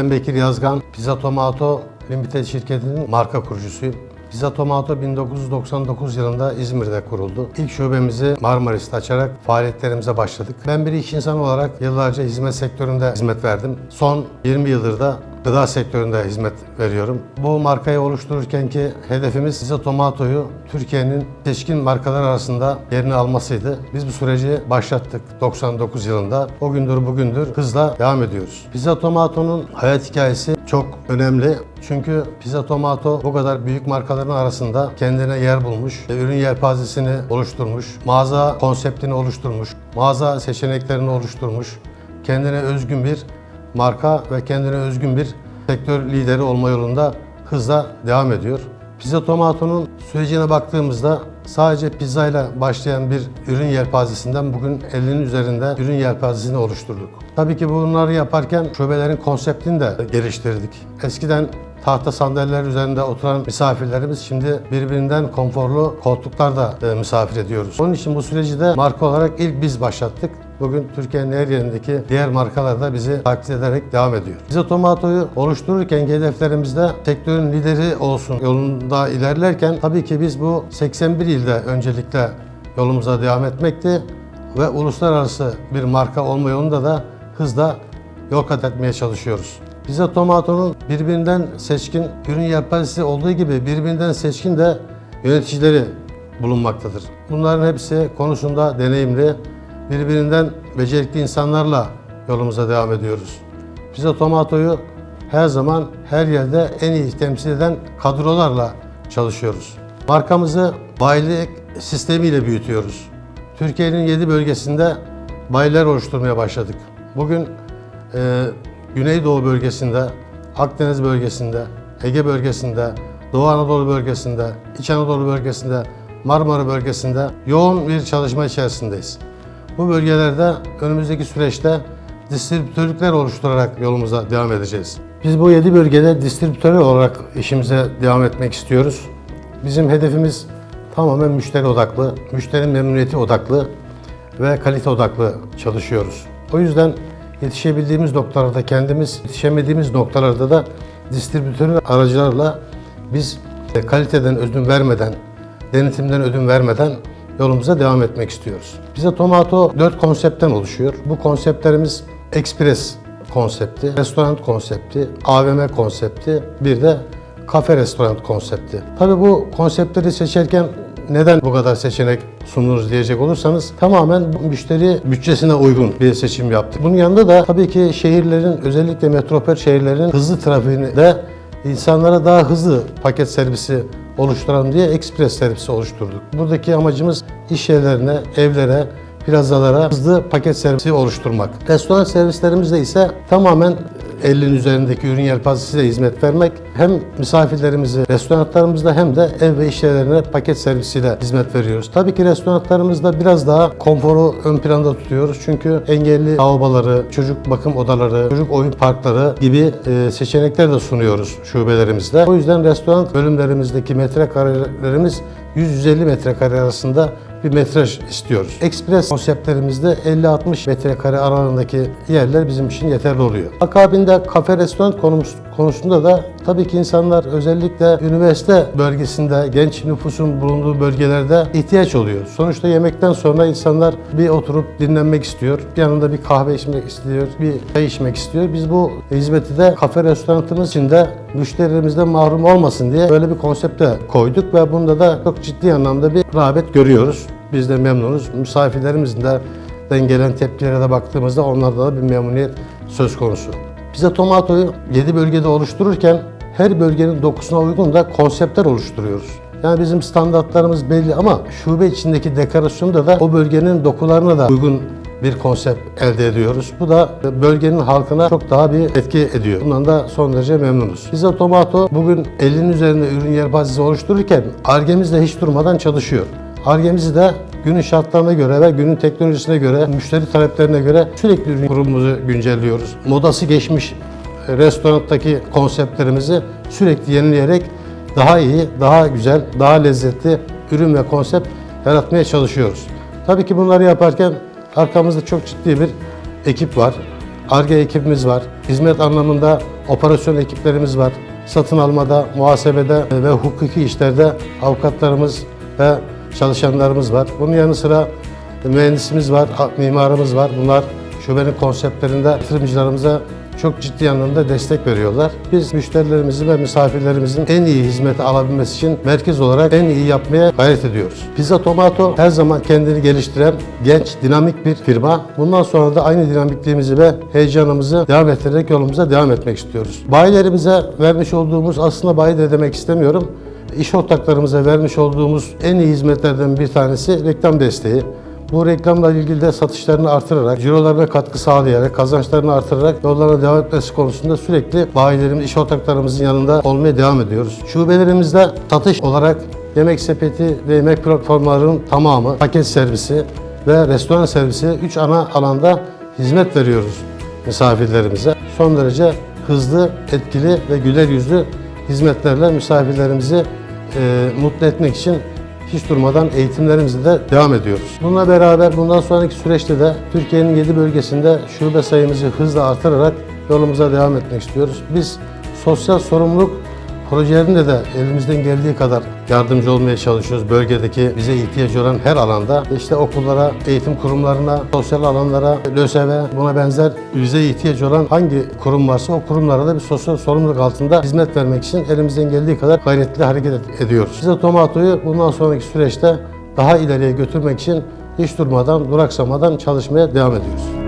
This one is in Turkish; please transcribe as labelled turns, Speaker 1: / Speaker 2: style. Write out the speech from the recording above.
Speaker 1: Ben Bekir Yazgan, Pizza Tomato Limited şirketinin marka kurucusuyum. Pizza Tomato 1999 yılında İzmir'de kuruldu. İlk şubemizi Marmaris'te açarak faaliyetlerimize başladık. Ben bir iş insanı olarak yıllarca hizmet sektöründe hizmet verdim. Son 20 yıldır da gıda sektöründe hizmet veriyorum. Bu markayı oluştururken ki hedefimiz Pizza Tomato'yu Türkiye'nin seçkin markalar arasında yerini almasıydı. Biz bu süreci başlattık 99 yılında. O gündür bugündür hızla devam ediyoruz. Pizza Tomato'nun hayat hikayesi çok önemli. Çünkü Pizza Tomato bu kadar büyük markaların arasında kendine yer bulmuş, ürün yelpazesini oluşturmuş, mağaza konseptini oluşturmuş, mağaza seçeneklerini oluşturmuş, kendine özgün bir marka ve kendine özgün bir sektör lideri olma yolunda hızla devam ediyor. Pizza Tomato'nun sürecine baktığımızda sadece pizzayla başlayan bir ürün yelpazesinden bugün 50'nin üzerinde ürün yelpazesini oluşturduk. Tabii ki bunları yaparken şubelerin konseptini de geliştirdik. Eskiden tahta sandalyeler üzerinde oturan misafirlerimiz şimdi birbirinden konforlu koltuklarda e, misafir ediyoruz. Onun için bu süreci de marka olarak ilk biz başlattık. Bugün Türkiye'nin her yerindeki diğer markalar da bizi taklit ederek devam ediyor. Pizza Tomato'yu oluştururken hedeflerimizde sektörün lideri olsun yolunda ilerlerken tabii ki biz bu 81 ilde öncelikle yolumuza devam etmekti ve uluslararası bir marka olma yolunda da hızla yol kat etmeye çalışıyoruz. Pizza Tomato'nun birbirinden seçkin ürün yelpazesi olduğu gibi birbirinden seçkin de yöneticileri bulunmaktadır. Bunların hepsi konusunda deneyimli, birbirinden becerikli insanlarla yolumuza devam ediyoruz. Pizza Tomato'yu her zaman her yerde en iyi temsil eden kadrolarla çalışıyoruz. Markamızı bayilik sistemiyle büyütüyoruz. Türkiye'nin 7 bölgesinde bayiler oluşturmaya başladık. Bugün e, Güneydoğu bölgesinde, Akdeniz bölgesinde, Ege bölgesinde, Doğu Anadolu bölgesinde, İç Anadolu bölgesinde, Marmara bölgesinde yoğun bir çalışma içerisindeyiz. Bu bölgelerde önümüzdeki süreçte distribütörlükler oluşturarak yolumuza devam edeceğiz. Biz bu 7 bölgede distribütör olarak işimize devam etmek istiyoruz. Bizim hedefimiz tamamen müşteri odaklı, müşteri memnuniyeti odaklı ve kalite odaklı çalışıyoruz. O yüzden yetişebildiğimiz noktalarda kendimiz, yetişemediğimiz noktalarda da distribütör aracılarla biz kaliteden ödün vermeden, denetimden ödün vermeden yolumuza devam etmek istiyoruz. Bize Tomato 4 konseptten oluşuyor. Bu konseptlerimiz Express konsepti, restoran konsepti, AVM konsepti, bir de kafe restoran konsepti. Tabii bu konseptleri seçerken neden bu kadar seçenek sunuruz diyecek olursanız tamamen müşteri bütçesine uygun bir seçim yaptık. Bunun yanında da tabii ki şehirlerin özellikle metropol şehirlerin hızlı trafiğini de insanlara daha hızlı paket servisi oluşturalım diye ekspres servisi oluşturduk. Buradaki amacımız iş yerlerine, evlere, plazalara hızlı paket servisi oluşturmak. Restoran servislerimizde ise tamamen 50'nin üzerindeki ürün yelpazesiyle hizmet vermek hem misafirlerimizi restoranlarımızda hem de ev ve iş yerlerine paket servisiyle hizmet veriyoruz. Tabii ki restoranlarımızda biraz daha konforu ön planda tutuyoruz. Çünkü engelli lavaboları, çocuk bakım odaları, çocuk oyun parkları gibi e, seçenekler de sunuyoruz şubelerimizde. O yüzden restoran bölümlerimizdeki metrekarelerimiz 100-150 metrekare arasında bir metraj istiyoruz. Ekspres konseptlerimizde 50-60 metrekare aralığındaki yerler bizim için yeterli oluyor. Akabinde kafe restoran konumuz- konusunda da tabii ki insanlar özellikle üniversite bölgesinde genç nüfusun bulunduğu bölgelerde ihtiyaç oluyor. Sonuçta yemekten sonra insanlar bir oturup dinlenmek istiyor. Yanında bir kahve içmek istiyor, bir çay içmek istiyor. Biz bu hizmeti de kafe restoranımız için de müşterilerimizden mahrum olmasın diye böyle bir konsepte koyduk ve bunda da çok ciddi anlamda bir rağbet görüyoruz. Biz de memnunuz. Misafirlerimizin de gelen tepkilere de baktığımızda onlarda da bir memnuniyet söz konusu. Pizza Tomato'yu 7 bölgede oluştururken her bölgenin dokusuna uygun da konseptler oluşturuyoruz. Yani bizim standartlarımız belli ama şube içindeki dekorasyonda da o bölgenin dokularına da uygun bir konsept elde ediyoruz. Bu da bölgenin halkına çok daha bir etki ediyor. Bundan da son derece memnunuz. Pizza Tomato bugün 50'nin üzerinde ürün yelpazesi oluştururken Arge'miz de hiç durmadan çalışıyor. Arge'mizi de günün şartlarına göre ve günün teknolojisine göre, müşteri taleplerine göre sürekli ürün kurumumuzu güncelliyoruz. Modası geçmiş e, restorandaki konseptlerimizi sürekli yenileyerek daha iyi, daha güzel, daha lezzetli ürün ve konsept yaratmaya çalışıyoruz. Tabii ki bunları yaparken arkamızda çok ciddi bir ekip var. ARGE ekibimiz var, Hizmet anlamında operasyon ekiplerimiz var. Satın almada, muhasebede ve hukuki işlerde avukatlarımız ve çalışanlarımız var. Bunun yanı sıra mühendisimiz var, mimarımız var. Bunlar şubenin konseptlerinde yatırımcılarımıza çok ciddi anlamda destek veriyorlar. Biz müşterilerimizin ve misafirlerimizin en iyi hizmeti alabilmesi için merkez olarak en iyi yapmaya gayret ediyoruz. Pizza Tomato her zaman kendini geliştiren genç, dinamik bir firma. Bundan sonra da aynı dinamikliğimizi ve heyecanımızı devam ettirerek yolumuza devam etmek istiyoruz. Bayilerimize vermiş olduğumuz aslında bayi de demek istemiyorum. İş ortaklarımıza vermiş olduğumuz en iyi hizmetlerden bir tanesi reklam desteği. Bu reklamla ilgili de satışlarını artırarak, cirolarına katkı sağlayarak, kazançlarını artırarak yollarına devam etmesi konusunda sürekli bayilerimiz, iş ortaklarımızın yanında olmaya devam ediyoruz. Şubelerimizde satış olarak yemek sepeti ve yemek platformlarının tamamı, paket servisi ve restoran servisi 3 ana alanda hizmet veriyoruz misafirlerimize. Son derece hızlı, etkili ve güler yüzlü hizmetlerle misafirlerimizi e, mutlu etmek için hiç durmadan eğitimlerimize de devam ediyoruz. Bununla beraber bundan sonraki süreçte de Türkiye'nin 7 bölgesinde şube sayımızı hızla artırarak yolumuza devam etmek istiyoruz. Biz sosyal sorumluluk projelerinde de elimizden geldiği kadar yardımcı olmaya çalışıyoruz. Bölgedeki bize ihtiyacı olan her alanda işte okullara, eğitim kurumlarına, sosyal alanlara, LÖSEV'e buna benzer bize ihtiyacı olan hangi kurum varsa o kurumlara da bir sosyal sorumluluk altında hizmet vermek için elimizden geldiği kadar gayretli hareket ed- ediyoruz. Bize Tomato'yu bundan sonraki süreçte daha ileriye götürmek için hiç durmadan, duraksamadan çalışmaya devam ediyoruz.